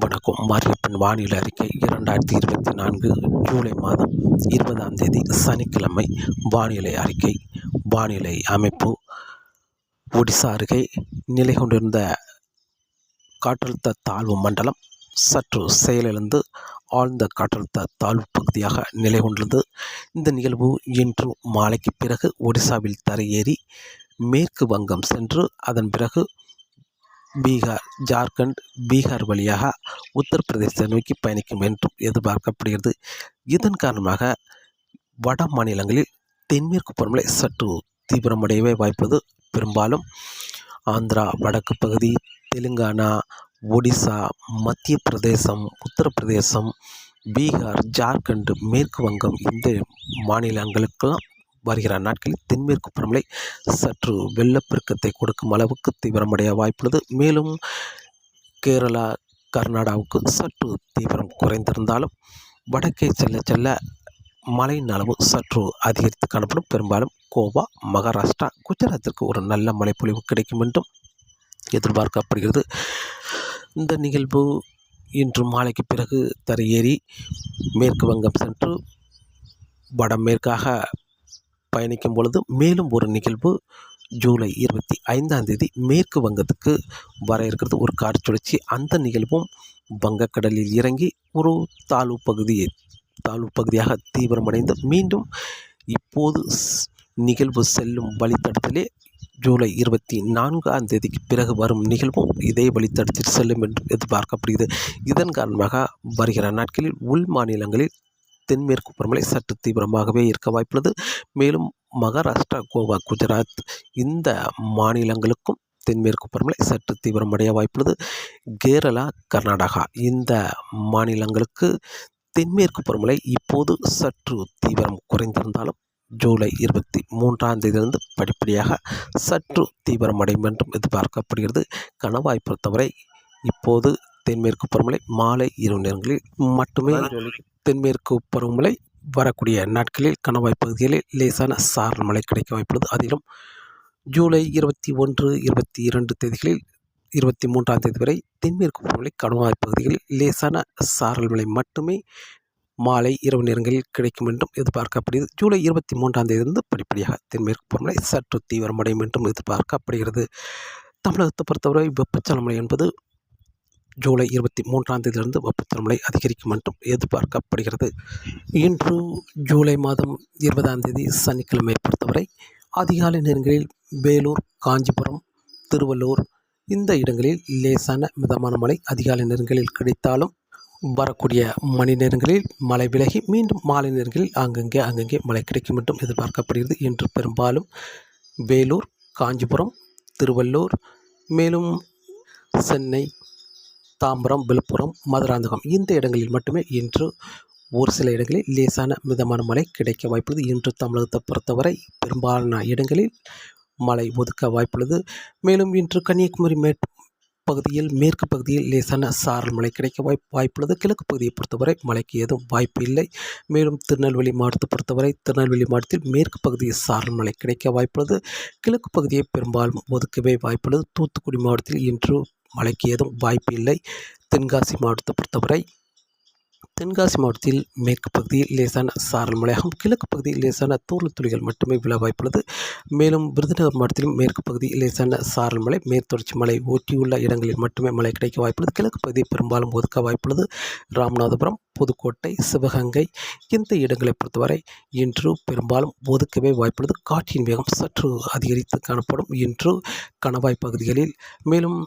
வணக்கம். மாரியப்பன் வானிலை அறிக்கை இரண்டாயிரத்தி இருபத்தி நான்கு ஜூலை மாதம் இருபதாம் தேதி சனிக்கிழமை வானிலை அறிக்கை. வானிலை அமைப்பு ஒடிசா அருகே நிலை கொண்டிருந்த காற்றழுத்த தாழ்வு மண்டலம் சற்று செயலிழந்து ஆழ்ந்த காற்றழுத்த தாழ்வு பகுதியாக நிலை கொண்டுள்ளது. இந்த நிகழ்வு இன்று மாலைக்கு பிறகு ஒடிசாவில் தரையேறி மேற்கு வங்கம் சென்று அதன் பிறகு பீகார் ஜார்க்கண்ட் பீகார் வழியாக உத்தரப்பிரதேசத்தை நோக்கி பயணிக்கும் என்றும் எதிர்பார்க்கப்படுகிறது. இதன் காரணமாக வட மாநிலங்களில் தென்மேற்கு பருவமழை சற்று தீவிரமடையவே வாய்ப்பது. பெரும்பாலும் ஆந்திரா வடக்கு பகுதி தெலுங்கானா ஒடிசா மத்திய பிரதேசம் உத்தரப்பிரதேசம் பீகார் ஜார்க்கண்ட் மேற்கு வங்கம் இந்த மாநிலங்களுக்கெல்லாம் வருகிற நாட்களில் தென்மேற்கு பருவமழை சற்று வெள்ளப்பெருக்கத்தை கொடுக்கும் அளவுக்கு தீவிரமடைய வாய்ப்புள்ளது. மேலும் கேரளா கர்நாடகாவுக்கு சற்று தீவிரம் குறைந்திருந்தாலும் வடக்கே செல்ல செல்ல மழையின் அளவு சற்று அதிகரித்து காணப்படும். பெரும்பாலும் கோவா மகாராஷ்டிரா குஜராத்திற்கு ஒரு நல்ல மழைப்பொழிவு கிடைக்கும் என்றும் எதிர்பார்க்கப்படுகிறது. இந்த நிகழ்வு இன்று மாலைக்கு பிறகு தரையேறி மேற்கு வங்கம் சென்று வடமேற்காக பயணிக்கும் பொழுது மேலும் ஒரு நிகழ்வு ஜூலை இருபத்தி ஐந்தாம் தேதி மேற்கு வங்கத்துக்கு வர இருக்கிறது. ஒரு காற்றுச்சுழற்சி அந்த நிகழ்வும் வங்கக்கடலில் இறங்கி ஒரு தாழ்வு பகுதியை தாழ்வு பகுதியாக தீவிரமடைந்து மீண்டும் இப்போது நிகழ்வு செல்லும் வழித்தடத்திலே ஜூலை இருபத்தி நான்காம் தேதிக்கு பிறகு வரும் நிகழ்வும் இதே வழித்தடத்தில் செல்லும் என்று எதிர்பார்க்கப்படுகிறது. இதன் காரணமாக வருகிற நாட்களில் உள் மாநிலங்களில் தென்மேற்கு பருவமழை சற்று தீவிரமாகவே இருக்க வாய்ப்புள்ளது. மேலும் மகாராஷ்டிரா கோவா குஜராத் இந்த மாநிலங்களுக்கும் தென்மேற்கு பருவமழை சற்று தீவிரமடைய வாய்ப்புள்ளது. கேரளா கர்நாடகா இந்த மாநிலங்களுக்கு தென்மேற்கு பருவமழை இப்போது சற்று தீவிரம் குறைந்திருந்தாலும் ஜூலை இருபத்தி மூன்றாம் தேதியிலிருந்து படிப்படியாக சற்று தீவிரமடையும் என்றும் எதிர்பார்க்கப்படுகிறது. கணவாய் பொறுத்தவரை இப்போது தென்மேற்கு பருவமழை மாலை இரவு நேரங்களில் மட்டுமே தென்மேற்கு பருவமழை வரக்கூடிய நாட்களில் கணவாய் பகுதிகளில் லேசான சாரல் மழை கிடைக்க வாய்ப்புள்ளது. அதிலும் ஜூலை இருபத்தி ஒன்று இருபத்தி இரண்டு தேதிகளில் இருபத்தி மூன்றாம் தேதி வரை தென்மேற்கு பருவமழை கணவாய் பகுதிகளில் லேசான சாரல் மழை மட்டுமே மாலை இரவு நேரங்களில் கிடைக்கும் என்றும் எதிர்பார்க்கப்படுகிறது. ஜூலை இருபத்தி மூன்றாம் தேதியிலிருந்து படிப்படியாக தென்மேற்கு பருவமழை சற்று தீவிரமடையும் என்றும் எதிர்பார்க்கப்படுகிறது. தமிழகத்தை பொறுத்தவரை வெப்பச்சலமழை என்பது ஜூலை இருபத்தி மூன்றாம் தேதியிலிருந்து வெப்பச்சலமழை அதிகரிக்கும் என்றும் எதிர்பார்க்கப்படுகிறது. இன்று ஜூலை மாதம் இருபதாம் தேதி சனிக்கிழமை பொறுத்தவரை அதிகாலை நேரங்களில் வேலூர் காஞ்சிபுரம் திருவள்ளூர் இந்த இடங்களில் லேசான மிதமான மழை அதிகாலை நேரங்களில் கிடைத்தாலும் வரக்கூடிய மணி நேரங்களில் மழை விலகி மீண்டும் மாலை நேரங்களில் அங்கங்கே அங்கங்கே மழை கிடைக்கும் என்றும் எதிர்பார்க்கப்படுகிறது. இன்று பெரும்பாலும் வேலூர் காஞ்சிபுரம் திருவள்ளூர் மேலும் சென்னை தாம்பரம் விழுப்புரம் மதுராந்தகம் இந்த இடங்களில் மட்டுமே இன்று ஒரு சில இடங்களில் லேசான மிதமான மழை கிடைக்க வாய்ப்புள்ளது. இன்று தமிழகத்தை பொறுத்தவரை பெரும்பாலான இடங்களில் மழை ஒதுக்க வாய்ப்புள்ளது. மேலும் இன்று கன்னியாகுமரி மே பகுதியில் மேற்கு பகுதியில் லேசான சாரல் மழை கிடைக்க வாய்ப்பு வாய்ப்புள்ளது. கிழக்கு பகுதியை பொறுத்தவரை மழைக்கு எதுவும் வாய்ப்பு இல்லை. மேலும் திருநெல்வேலி மாவட்டத்தை பொறுத்தவரை திருநெல்வேலி மாவட்டத்தில் மேற்கு பகுதியில் சாரல் மழை கிடைக்க வாய்ப்புள்ளது. கிழக்கு பகுதியை பெரும்பாலும் ஒதுக்கவே வாய்ப்புள்ளது. தூத்துக்குடி மாவட்டத்தில் இன்று மழைக்கு ஏதும் வாய்ப்பு இல்லை. தென்காசி மாவட்டத்தை பொறுத்தவரை தென்காசி மாவட்டத்தில் மேற்கு பகுதியில் லேசான சாரல் மழையாகும். கிழக்கு பகுதியில் லேசான தூரல் துளிகள் மட்டுமே விழ வாய்ப்புள்ளது. மேலும் விருதுநகர் மாவட்டத்திலும் மேற்கு பகுதியில் லேசான சாரல் மழை மேற்தொடர்ச்சி மலை ஒட்டியுள்ள இடங்களில் மட்டுமே மழை கிடைக்க வாய்ப்புள்ளது. கிழக்கு பகுதி பெரும்பாலும் ஒதுக்க வாய்ப்புள்ளது. ராமநாதபுரம் புதுக்கோட்டை சிவகங்கை இந்த இடங்களை பொறுத்தவரை இன்று பெரும்பாலும் ஒதுக்கவே வாய்ப்புள்ளது. காற்றின் வேகம் சற்று அதிகரித்து காணப்படும் இன்று கணவாய் பகுதிகளில். மேலும்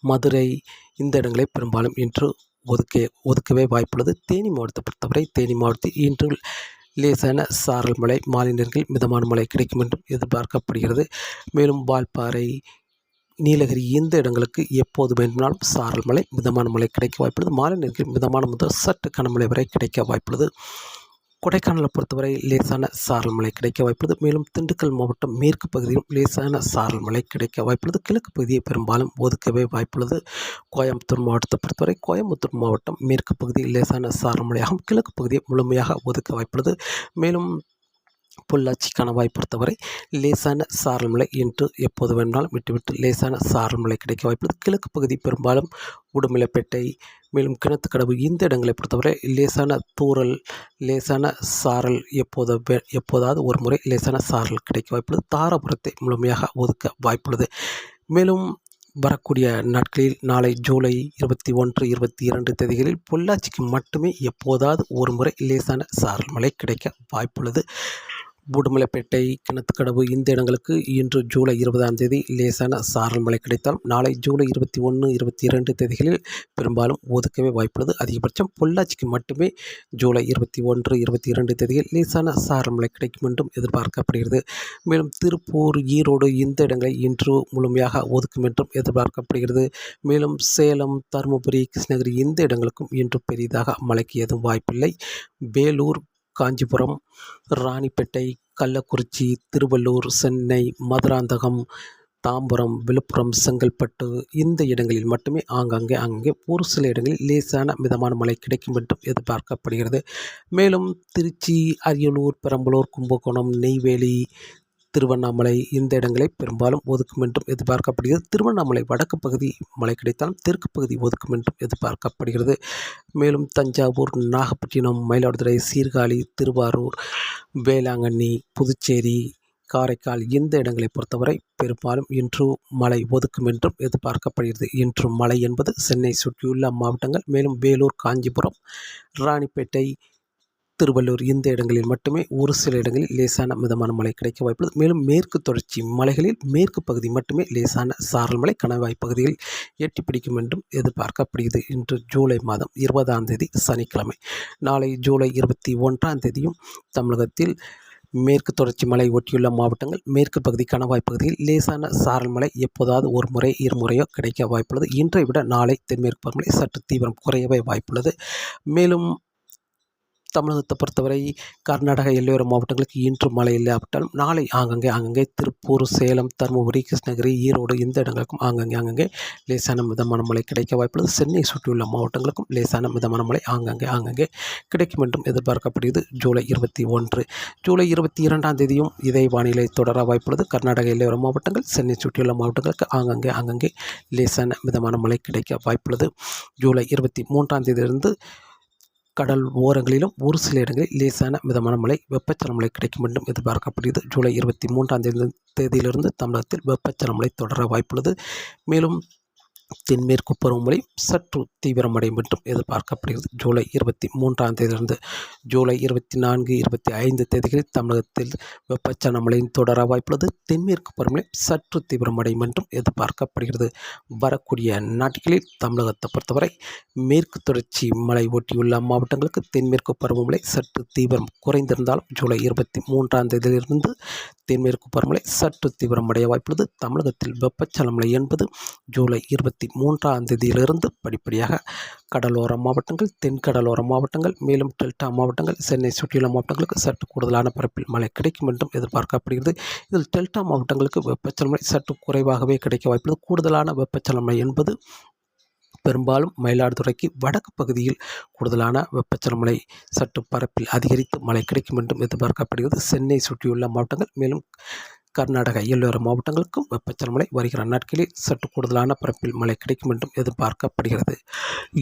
மதுரை இந்த இடங்களை பெரும்பாலும் இன்று ஒதுக்க ஒதுக்கவே வாய்ப்புள்ளது. தேனி மாவட்டத்தை பொறுத்தவரை தேனி மாவட்டத்தில் இன்று லேசான சாரல் மழை மாலை நேரங்களில் மிதமான மழை கிடைக்கும் என்றும் எதிர்பார்க்கப்படுகிறது. மேலும் வால்பாறை நீலகிரி இந்த இடங்களுக்கு எப்போது வேண்டுமானாலும் சாரல் மழை மிதமான மழை கிடைக்க வாய்ப்புள்ளது. மாலை நேரத்தில் மிதமான முதல் சற்று கனமழை வரை கிடைக்க வாய்ப்புள்ளது. கொடைக்கானலை பொறுத்தவரை லேசான சாரல் மழை கிடைக்க வாய்ப்புள்ளது. மேலும் திண்டுக்கல் மாவட்டம் மேற்கு பகுதியிலும் லேசான சாரல் மழை கிடைக்க வாய்ப்புள்ளது. கிழக்கு பகுதியை பெரும்பாலும் ஒதுக்கவே வாய்ப்புள்ளது. கோயம்புத்தூர் மாவட்டத்தை பொறுத்தவரை கோயம்புத்தூர் மாவட்டம் மேற்கு பகுதியில் லேசான சாரல் மழையாகும் கிழக்கு பகுதியை முழுமையாக ஒதுக்க வாய்ப்புள்ளது. மேலும் பொள்ளாச்சிக்கான கணவாய் பொறுத்தவரை லேசான சாரல் மழை என்று எப்போது வேணுமானாலும் விட்டுவிட்டு லேசான சாரல் மழை கிடைக்க வாய்ப்புள்ளது. கிழக்கு பகுதி பெரும்பாலும் உடுமலைப்பேட்டை மேலும் கிணத்துக்கடவு இந்த இடங்களை பொறுத்தவரை லேசான தூறல் லேசான சாரல் எப்போது வே- எப்போதாவது ஒரு முறை லேசான சாரல் கிடைக்க வாய்ப்புள்ளது. தாராபுரத்தை முழுமையாக ஒதுக்க வாய்ப்புள்ளது. மேலும் வரக்கூடிய நாட்களில் நாளை ஜூலை இருபத்தி ஒன்று இருபத்தி இரண்டு தேதிகளில் பொள்ளாச்சிக்கு மட்டுமே எப்போதாவது ஒரு முறை லேசான சாரல் மழை கிடைக்க வாய்ப்புள்ளது. மூடுமலைப்பேட்டை கிணத்துக்கடவு இந்த இடங்களுக்கு இன்று ஜூலை இருபதாம் தேதி லேசான சாரல் மழை கிடைத்தால் நாளை ஜூலை இருபத்தி ஒன்று இருபத்தி இரண்டு தேதிகளில் பெரும்பாலும் ஒதுக்கவே வாய்ப்புள்ளது. அதிகபட்சம் பொள்ளாச்சிக்கு மட்டுமே ஜூலை இருபத்தி ஒன்று இருபத்தி இரண்டு தேதியில் லேசான சாரல் மழை கிடைக்கும் என்றும் எதிர்பார்க்கப்படுகிறது. மேலும் திருப்பூர் ஈரோடு இந்த இடங்களை இன்று முழுமையாக ஒதுக்கும் என்றும் எதிர்பார்க்கப்படுகிறது. மேலும் சேலம் தருமபுரி கிருஷ்ணகிரி இந்த இடங்களுக்கும் இன்று பெரிதாக மழைக்கு எதுவும் வாய்ப்பில்லை. வேலூர் காஞ்சிபுரம் ராணிப்பேட்டை கள்ளக்குறிச்சி திருவள்ளூர் சென்னை மதுராந்தகம் தாம்பரம் விழுப்புரம் செங்கல்பட்டு இந்த இடங்களில் மட்டுமே ஆங்காங்கே அங்கே ஒரு சில இடங்களில் லேசான மிதமான மழை கிடைக்கும் என்றும் எதிர்பார்க்கப்படுகிறது. மேலும் திருச்சி அரியலூர் பெரம்பலூர் கும்பகோணம் நெய்வேலி திருவண்ணாமலை இந்த இடங்களை பெரும்பாலும் ஒதுக்கும் என்றும் எதிர்பார்க்கப்படுகிறது. திருவண்ணாமலை வடக்கு பகுதி மழை கிடைத்தாலும் தெற்கு பகுதி ஒதுக்கும் என்றும் எதிர்பார்க்கப்படுகிறது. மேலும் தஞ்சாவூர் நாகப்பட்டினம் மயிலாடுதுறை சீர்காழி திருவாரூர் வேளாங்கண்ணி புதுச்சேரி காரைக்கால் இந்த இடங்களை பொறுத்தவரை பெரும்பாலும் இன்று மழை ஒதுக்கும் என்றும் எதிர்பார்க்கப்படுகிறது. இன்று மழை என்பது சென்னை சுற்றியுள்ள மாவட்டங்கள் மேலும் வேலூர் காஞ்சிபுரம் ராணிப்பேட்டை திருவள்ளூர் இந்த இடங்களில் மட்டுமே ஒரு சில இடங்களில் லேசான மிதமான மழை கிடைக்க வாய்ப்புள்ளது. மேலும் மேற்கு தொடர்ச்சி மலைகளில் மேற்கு பகுதி மட்டுமே லேசான சாரல் மழை கணவாய் பகுதியில் எட்டி பிடிக்கும் என்றும் எதிர்பார்க்கப்படுகிறது. இன்று ஜூலை மாதம் இருபதாம் தேதி சனிக்கிழமை நாளை ஜூலை இருபத்தி ஒன்றாம் தேதியும் தமிழகத்தில் மேற்கு தொடர்ச்சி மலை ஒட்டியுள்ள மாவட்டங்கள் மேற்கு பகுதி கணவாய் பகுதியில் லேசான சாரல் மழை எப்போதாவது ஒரு முறை இருமுறையோ கிடைக்க வாய்ப்புள்ளது. இன்றை விட நாளை தென்மேற்கு பருவமழை சற்று தீவிரம் குறையவே வாய்ப்புள்ளது. மேலும் தமிழகத்தை பொறுத்தவரை கர்நாடக எல்லையோர மாவட்டங்களுக்கு இன்று மழை இல்லாவிட்டாலும் நாளை ஆங்கங்கே ஆங்கங்கே திருப்பூர் சேலம் தருமபுரி கிருஷ்ணகிரி ஈரோடு இந்த இடங்களுக்கும் ஆங்கங்கே ஆங்கங்கே லேசான மிதமான மழை கிடைக்க வாய்ப்புள்ளது. சென்னை சுற்றியுள்ள மாவட்டங்களுக்கும் லேசான மிதமான மழை ஆங்கங்கே ஆங்கங்கே கிடைக்கும் என்றும் எதிர்பார்க்கப்படுகிறது. ஜூலை இருபத்தி ஒன்று ஜூலை இருபத்தி இரண்டாம் தேதியும் இதே வானிலை தொடர வாய்ப்புள்ளது. கர்நாடக எல்லையோர மாவட்டங்கள் சென்னை சுற்றியுள்ள மாவட்டங்களுக்கு ஆங்கங்கே ஆங்கங்கே லேசான மிதமான மழை கிடைக்க வாய்ப்புள்ளது. ஜூலை இருபத்தி மூன்றாம் தேதியிலிருந்து கடல் ஓரங்களிலும் ஒரு சில இடங்களில் லேசான மிதமான மழை வெப்பச்சல மழை கிடைக்கும் என்றும் எதிர்பார்க்கப்படுகிறது. ஜூலை இருபத்தி மூன்றாம் தேதி தேதியிலிருந்து தமிழகத்தில் வெப்பச்சல மழை தொடர வாய்ப்புள்ளது. மேலும் தென்மேற்கு பருவமழை சற்று தீவிரமடையும் என்றும் எதிர்பார்க்கப்படுகிறது. ஜூலை இருபத்தி மூன்றாம் தேதியிலிருந்து ஜூலை இருபத்தி நான்கு இருபத்தி ஐந்து தேதிகளில் தமிழகத்தில் வெப்பச்சலன மழையின் தொடர வாய்ப்புள்ளது. தென்மேற்கு பருவமழை சற்று தீவிரமடையும் என்றும் எதிர்பார்க்கப்படுகிறது. வரக்கூடிய நாட்களில் தமிழகத்தை பொறுத்தவரை மேற்கு தொடர்ச்சி மலை ஒட்டியுள்ள மாவட்டங்களுக்கு தென்மேற்கு பருவமழை சற்று தீவிரம் குறைந்திருந்தாலும் ஜூலை இருபத்தி மூன்றாம் தேதியிலிருந்து தென்மேற்கு பருவமழை சற்று தீவிரமடைய வாய்ப்புள்ளது. தமிழகத்தில் வெப்பச்சலன மழை என்பது ஜூலை இருபத்தி மூன்றாம் தேதியிலிருந்து படிப்படியாக கடலோர மாவட்டங்கள் தென்கடலோர மாவட்டங்கள் மேலும் டெல்டா மாவட்டங்கள் சென்னை சுற்றியுள்ள மாவட்டங்களுக்கு சற்று கூடுதலான பரப்பில் மழை கிடைக்கும் என்றும் எதிர்பார்க்கப்படுகிறது. இதில் டெல்டா மாவட்டங்களுக்கு வெப்பச்சலன மழை சற்று குறைவாகவே கிடைக்க வாய்ப்புள்ளது. கூடுதலான வெப்பச்சலன மழை என்பது பெரும்பாலும் மயிலாடுதுறைக்கு வடக்கு பகுதியில் கூடுதலான வெப்பச்சலமலை சற்று பரப்பில் அதிகரித்து மழை கிடைக்கும் என்றும் எதிர்பார்க்கப்படுகிறது. சென்னை சுற்றியுள்ள மாவட்டங்கள் மேலும் கர்நாடக எல்லோர மாவட்டங்களுக்கும் வெப்பச்சலன மழை வருகிற நாட்களில் சற்று கூடுதலான பரப்பில் மழை கிடைக்கும் என்றும் எதிர்பார்க்கப்படுகிறது.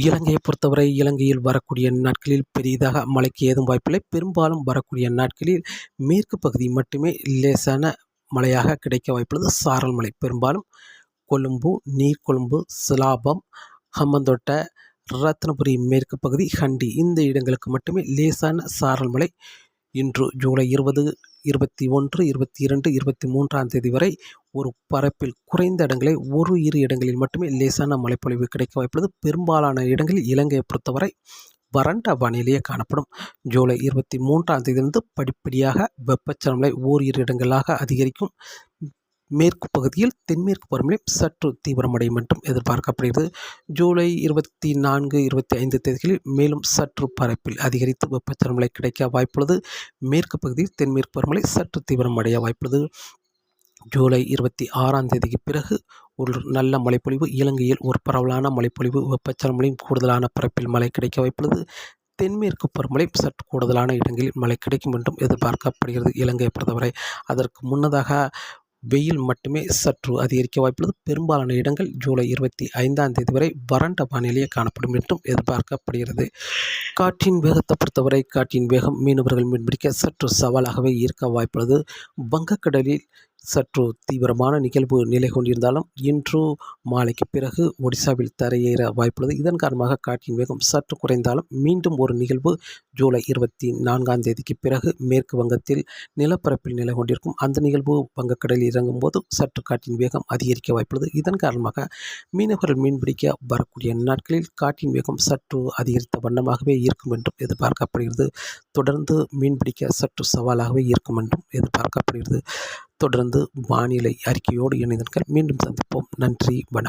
இலங்கையை பொறுத்தவரை இலங்கையில் வரக்கூடிய நாட்களில் பெரிதாக மழைக்கு ஏதும் வாய்ப்பில்லை. பெரும்பாலும் வரக்கூடிய நாட்களில் மேற்கு பகுதி மட்டுமே லேசான மழையாக கிடைக்க வாய்ப்புள்ளது. சாரல் மழை பெரும்பாலும் கொழும்பு நீர்கொழும்பு சிலாபம் ஹம்மந்தோட்டை ரத்னபுரி மேற்கு பகுதி ஹண்டி இந்த இடங்களுக்கு மட்டுமே லேசான சாரல் மழை இன்று ஜூலை இருபது இருபத்தி ஒன்று இருபத்தி இரண்டு இருபத்தி மூன்றாம் தேதி வரை ஒரு பரப்பில் குறைந்த இடங்களில் ஒரு இரு இடங்களில் மட்டுமே லேசான மழைப்பொழிவு கிடைக்க வாய்ப்புள்ளது. பெரும்பாலான இடங்களில் இலங்கையை பொறுத்தவரை வறண்ட வானிலையே காணப்படும். ஜூலை இருபத்தி மூன்றாம் தேதியிலிருந்து படிப்படியாக வெப்பச்சலன ஓரிரு இடங்களாக அதிகரிக்கும். மேற்கு பகுதியில் தென்மேற்கு பருவமழை சற்று தீவிரமடையும் என்றும் எதிர்பார்க்கப்படுகிறது. ஜூலை இருபத்தி நான்கு இருபத்தி ஐந்து தேதிகளில் மேலும் சற்று பரப்பில் அதிகரித்து வெப்பச்சலமழை கிடைக்க வாய்ப்புள்ளது. மேற்கு பகுதியில் தென்மேற்கு பருவமழை சற்று தீவிரமடைய வாய்ப்புள்ளது. ஜூலை இருபத்தி ஆறாம் தேதிக்கு பிறகு ஒரு நல்ல மழைப்பொழிவு இலங்கையில் ஒரு பரவலான மழைப்பொழிவு வெப்பச்சலமலையும் கூடுதலான பரப்பில் மழை கிடைக்க வாய்ப்புள்ளது. தென்மேற்கு பருவமழை சற்று கூடுதலான இடங்களில் மழை கிடைக்கும் என்றும் எதிர்பார்க்கப்படுகிறது இலங்கையை பொறுத்தவரை. அதற்கு முன்னதாக வெயில் மட்டுமே சற்று அதிகரிக்க வாய்ப்புள்ளது. பெரும்பாலான இடங்கள் ஜூலை இருபத்தி ஐந்தாம் தேதி வரை வறண்ட வானிலையே காணப்படும் என்றும் எதிர்பார்க்கப்படுகிறது. காற்றின் வேகத்தை பொறுத்தவரை காற்றின் வேகம் மீனவர்கள் மீன்பிடிக்க சற்று சவாலாகவே இருக்க வாய்ப்புள்ளது. வங்கக்கடலில் சற்று தீவிரமான நிகழ்வு நிலை கொண்டிருந்தாலும் இன்று மாலைக்கு பிறகு ஒடிசாவில் தரையேற வாய்ப்புள்ளது. இதன் காரணமாக காற்றின் வேகம் சற்று குறைந்தாலும் மீண்டும் ஒரு நிகழ்வு ஜூலை இருபத்தி நான்காம் தேதிக்கு பிறகு மேற்கு வங்கத்தில் நிலப்பரப்பில் நிலை கொண்டிருக்கும். அந்த நிகழ்வு வங்கக்கடலில் இறங்கும் போது சற்று காற்றின் வேகம் அதிகரிக்க வாய்ப்புள்ளது. இதன் காரணமாக மீனவர்கள் மீன்பிடிக்க வரக்கூடிய நாட்களில் காற்றின் வேகம் சற்று அதிகரித்த வண்ணமாகவே இருக்கும் என்றும் எதிர்பார்க்கப்படுகிறது. தொடர்ந்து மீன்பிடிக்க சற்று சவாலாகவே இருக்கும் என்றும் எதிர்பார்க்கப்படுகிறது. தொடர்ந்து வானிலை அறிக்கையோடு இணைந்தீர்கள் மீண்டும் சந்திப்போம். நன்றி வணக்கம்.